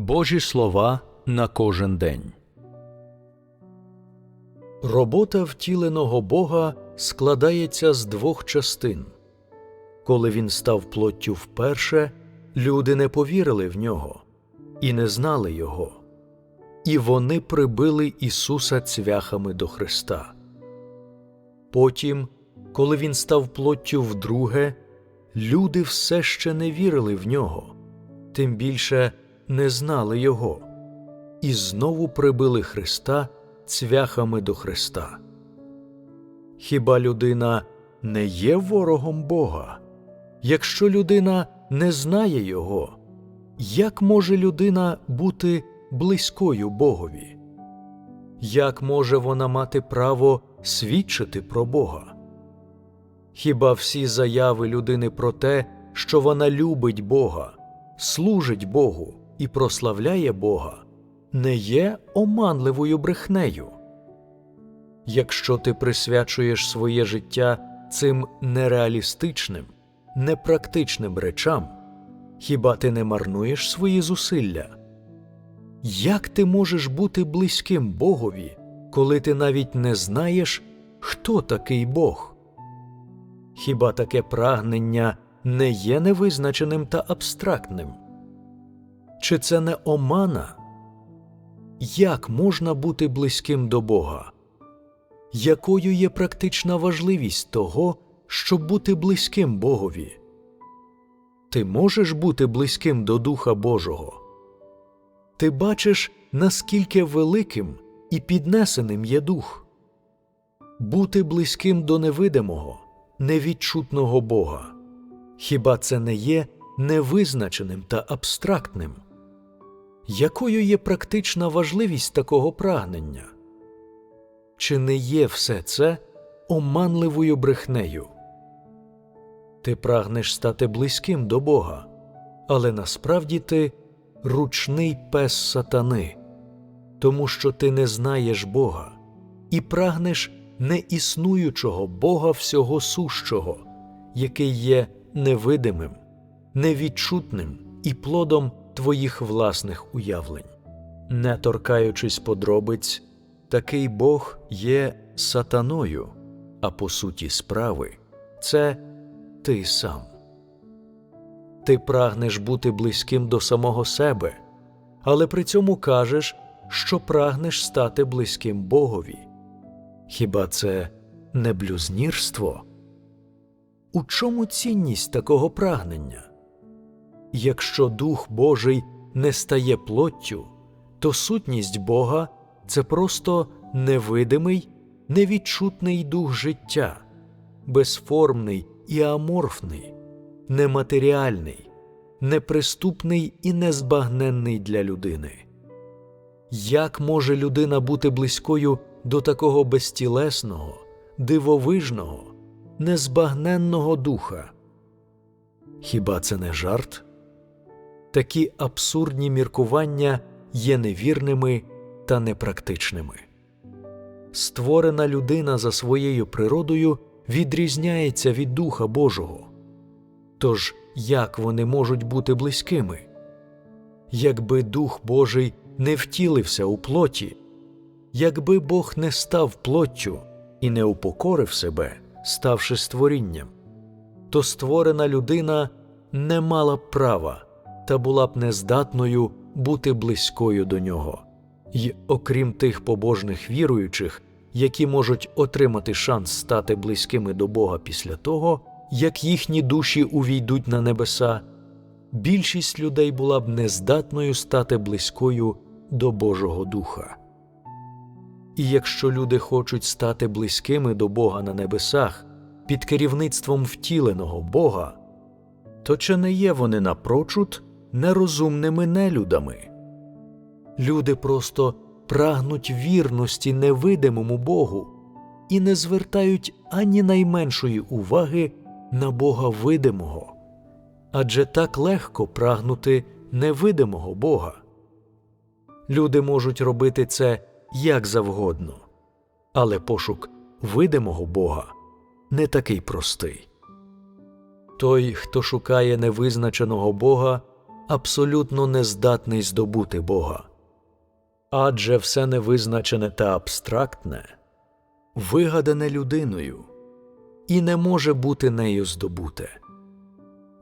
Божі слова на кожен день. Робота втіленого Бога складається з двох частин. Коли він став плоттю вперше, люди не повірили в нього і не знали його, і вони прибили Ісуса цвяхами до Христа. Потім, коли він став плоттю вдруге, люди все ще не вірили в нього, тим більше не знали Його, і знову прибили Христа цвяхами до Христа. Хіба людина не є ворогом Бога? Якщо людина не знає Його, як може людина бути близькою Богові? Як може вона мати право свідчити про Бога? Хіба всі заяви людини про те, що вона любить Бога, служить Богу і прославляє Бога, не є оманливою брехнею? Якщо ти присвячуєш своє життя цим нереалістичним, непрактичним речам, хіба ти не марнуєш свої зусилля? Як ти можеш бути близьким Богові, коли ти навіть не знаєш, хто такий Бог? Хіба таке прагнення не є невизначеним та абстрактним? Чи це не омана? Як можна бути близьким до Бога? Якою є практична важливість того, щоб бути близьким Богові? Ти можеш бути близьким до Духа Божого? Ти бачиш, наскільки великим і піднесеним є дух? Бути близьким до невидимого, невідчутного Бога. Хіба це не є невизначеним та абстрактним? Якою є практична важливість такого прагнення? Чи не є все це оманливою брехнею? Ти прагнеш стати близьким до Бога, але насправді ти ручний пес сатани, тому що ти не знаєш Бога і прагнеш неіснуючого Бога всього сущого, який є невидимим, невідчутним і плодом твоїх власних уявлень. Не торкаючись подробиць, такий Бог є сатаною, а по суті справи це ти сам. Ти прагнеш бути близьким до самого себе, але при цьому кажеш, що прагнеш стати близьким Богові. Хіба це не блюзнірство? У чому цінність такого прагнення? Якщо Дух Божий не стає плоттю, то сутність Бога це просто невидимий, невідчутний дух життя, безформний і аморфний, нематеріальний, неприступний і незбагненний для людини. Як може людина бути близькою до такого безтілесного, дивовижного, незбагненного духа? Хіба це не жарт? Такі абсурдні міркування є невірними та непрактичними. Створена людина за своєю природою відрізняється від Духа Божого. Тож як вони можуть бути близькими? Якби Дух Божий не втілився у плоті, якби Бог не став плоттю і не упокорив себе, ставши створінням, то створена людина не мала права та була б нездатною бути близькою до нього. І окрім тих побожних віруючих, які можуть отримати шанс стати близькими до Бога після того, як їхні душі увійдуть на небеса, більшість людей була б нездатною стати близькою до Божого Духа. І якщо люди хочуть стати близькими до Бога на небесах під керівництвом втіленого Бога, то чи не є вони напрочуд нерозумними нелюдами? Люди просто прагнуть вірності невидимому Богу і не звертають ані найменшої уваги на Бога видимого, адже так легко прагнути невидимого Бога. Люди можуть робити це як завгодно, але пошук видимого Бога не такий простий. Той, хто шукає невизначеного Бога, абсолютно не здатний здобути Бога. Адже все невизначене та абстрактне вигадане людиною і не може бути нею здобуте.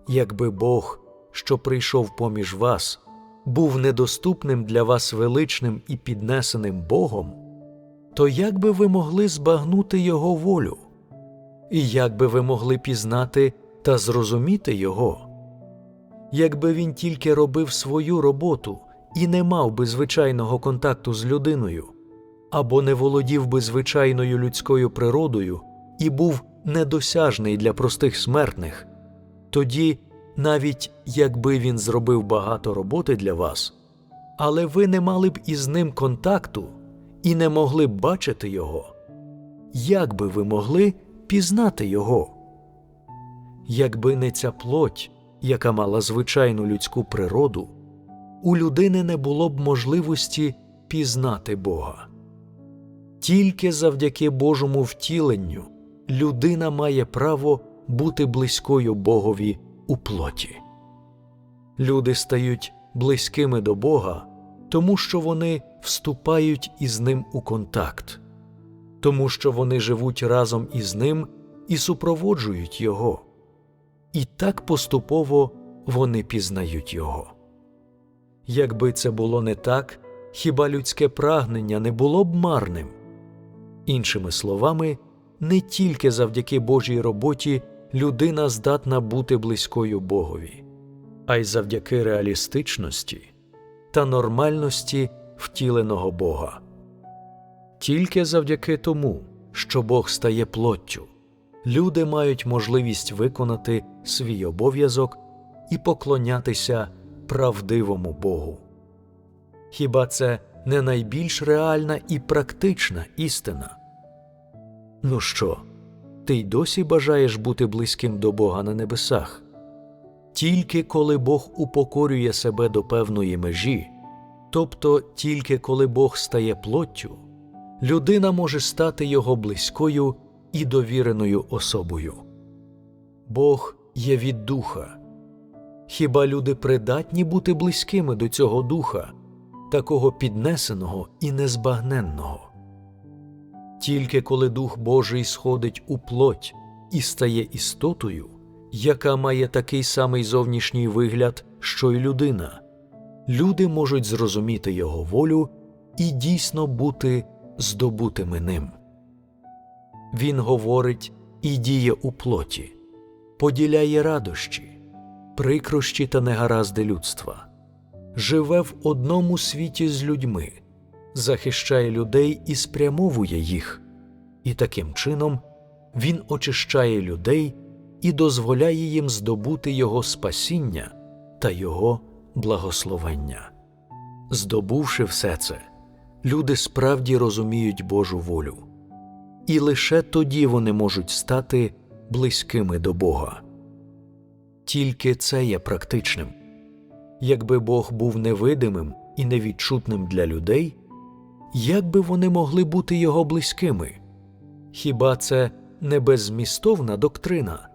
Якби Бог, що прийшов поміж вас, був недоступним для вас величним і піднесеним Богом, то як би ви могли збагнути Його волю? І як би ви могли пізнати та зрозуміти Його? Якби він тільки робив свою роботу і не мав би звичайного контакту з людиною, або не володів би звичайною людською природою і був недосяжний для простих смертних, тоді, навіть якби він зробив багато роботи для вас, але ви не мали б із ним контакту і не могли б бачити його, як би ви могли пізнати його? Якби не ця плоть, яка мала звичайну людську природу, у людини не було б можливості пізнати Бога. Тільки завдяки Божому втіленню людина має право бути близькою Богові у плоті. Люди стають близькими до Бога, тому що вони вступають із Ним у контакт, тому що вони живуть разом із Ним і супроводжують Його. І так поступово вони пізнають Його. Якби це було не так, хіба людське прагнення не було б марним? Іншими словами, не тільки завдяки Божій роботі людина здатна бути близькою Богові, а й завдяки реалістичності та нормальності втіленого Бога. Тільки завдяки тому, що Бог стає плоттю, люди мають можливість виконати свій обов'язок і поклонятися правдивому Богу. Хіба це не найбільш реальна і практична істина? Ну що, ти й досі бажаєш бути близьким до Бога на небесах? Тільки коли Бог упокорює себе до певної межі, тобто тільки коли Бог стає плоттю, людина може стати його близькою і довіреною особою. Бог є від духа. Хіба люди придатні бути близькими до цього духа, такого піднесеного і незбагненного? Тільки коли Дух Божий сходить у плоть і стає істотою, яка має такий самий зовнішній вигляд, що й людина, люди можуть зрозуміти його волю і дійсно бути здобутими ним. Він говорить і діє у плоті, поділяє радощі, прикрощі та негаразди людства, живе в одному світі з людьми, захищає людей і спрямовує їх, і таким чином він очищає людей і дозволяє їм здобути Його спасіння та Його благословення. Здобувши все це, люди справді розуміють Божу волю, і лише тоді вони можуть стати близькими до Бога. Тільки це є практичним. Якби Бог був невидимим і невідчутним для людей, як би вони могли бути його близькими? Хіба це не беззмістовна доктрина?